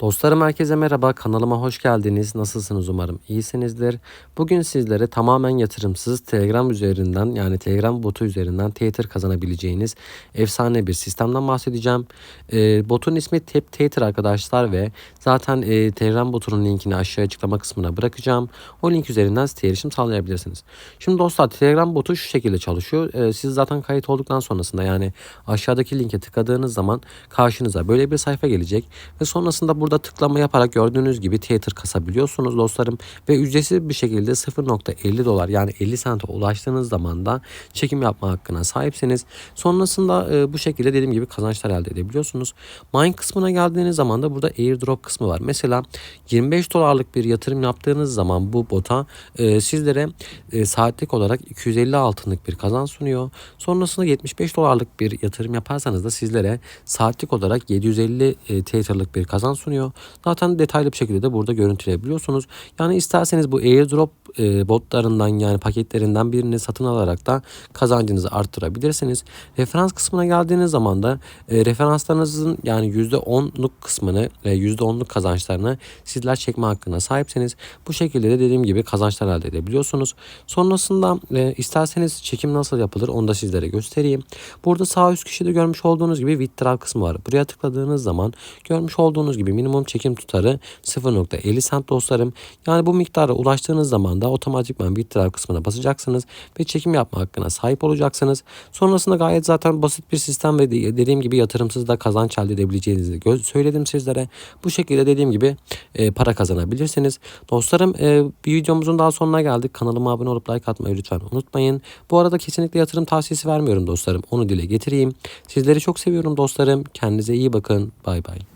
Dostlarım herkese merhaba kanalıma hoş geldiniz. Nasılsınız umarım iyisinizdir. Bugün sizlere tamamen yatırımsız Telegram üzerinden yani Telegram botu üzerinden Tether kazanabileceğiniz efsane bir sistemden bahsedeceğim. Ee, botun ismi Tap Tether arkadaşlar ve zaten e, Telegram botunun linkini aşağı açıklama kısmına bırakacağım. O link üzerinden siteye erişim sağlayabilirsiniz. Şimdi dostlar Telegram botu şu şekilde çalışıyor. Ee, siz zaten kayıt olduktan sonrasında yani aşağıdaki linke tıkladığınız zaman karşınıza böyle bir sayfa gelecek ve sonrasında burada tıklama yaparak gördüğünüz gibi Tether kasabiliyorsunuz dostlarım ve ücretsiz bir şekilde 0.50 dolar yani 50 sente ulaştığınız zaman da çekim yapma hakkına sahipsiniz. Sonrasında e, bu şekilde dediğim gibi kazançlar elde edebiliyorsunuz. Mine kısmına geldiğiniz zaman da burada airdrop kısmı var. Mesela 25 dolarlık bir yatırım yaptığınız zaman bu bota e, sizlere e, saatlik olarak 250 altınlık bir kazanç sunuyor. Sonrasında 75 dolarlık bir yatırım yaparsanız da sizlere saatlik olarak 750 e, Tether'lık bir kazanç sunuyor. Zaten detaylı bir şekilde de burada görüntüleyebiliyorsunuz. Yani isterseniz bu airdrop e, botlarından yani paketlerinden birini satın alarak da kazancınızı arttırabilirsiniz. Referans kısmına geldiğiniz zaman da e, referanslarınızın yani %10'luk kısmını e, %10'luk kazançlarını sizler çekme hakkına sahipseniz bu şekilde de dediğim gibi kazançlar elde edebiliyorsunuz. Sonrasında e, isterseniz çekim nasıl yapılır onu da sizlere göstereyim. Burada sağ üst köşede görmüş olduğunuz gibi withdrawal kısmı var. Buraya tıkladığınız zaman görmüş olduğunuz gibi minimum çekim tutarı 0.50 sent dostlarım. Yani bu miktara ulaştığınız zaman da otomatikman withdrawal kısmına basacaksınız ve çekim yapma hakkına sahip olacaksınız. Sonrasında gayet zaten basit bir sistem ve de- dediğim gibi yatırımsız da kazanç elde edebileceğinizi söyledim sizlere. Bu şekilde dediğim gibi e, para kazanabilirsiniz. Dostlarım e, bir videomuzun daha sonuna geldik. Kanalıma abone olup like atmayı lütfen unutmayın. Bu arada kesinlikle yatırım tavsiyesi vermiyorum dostlarım. Onu dile getireyim. Sizleri çok seviyorum dostlarım. Kendinize iyi bakın. Bay bay.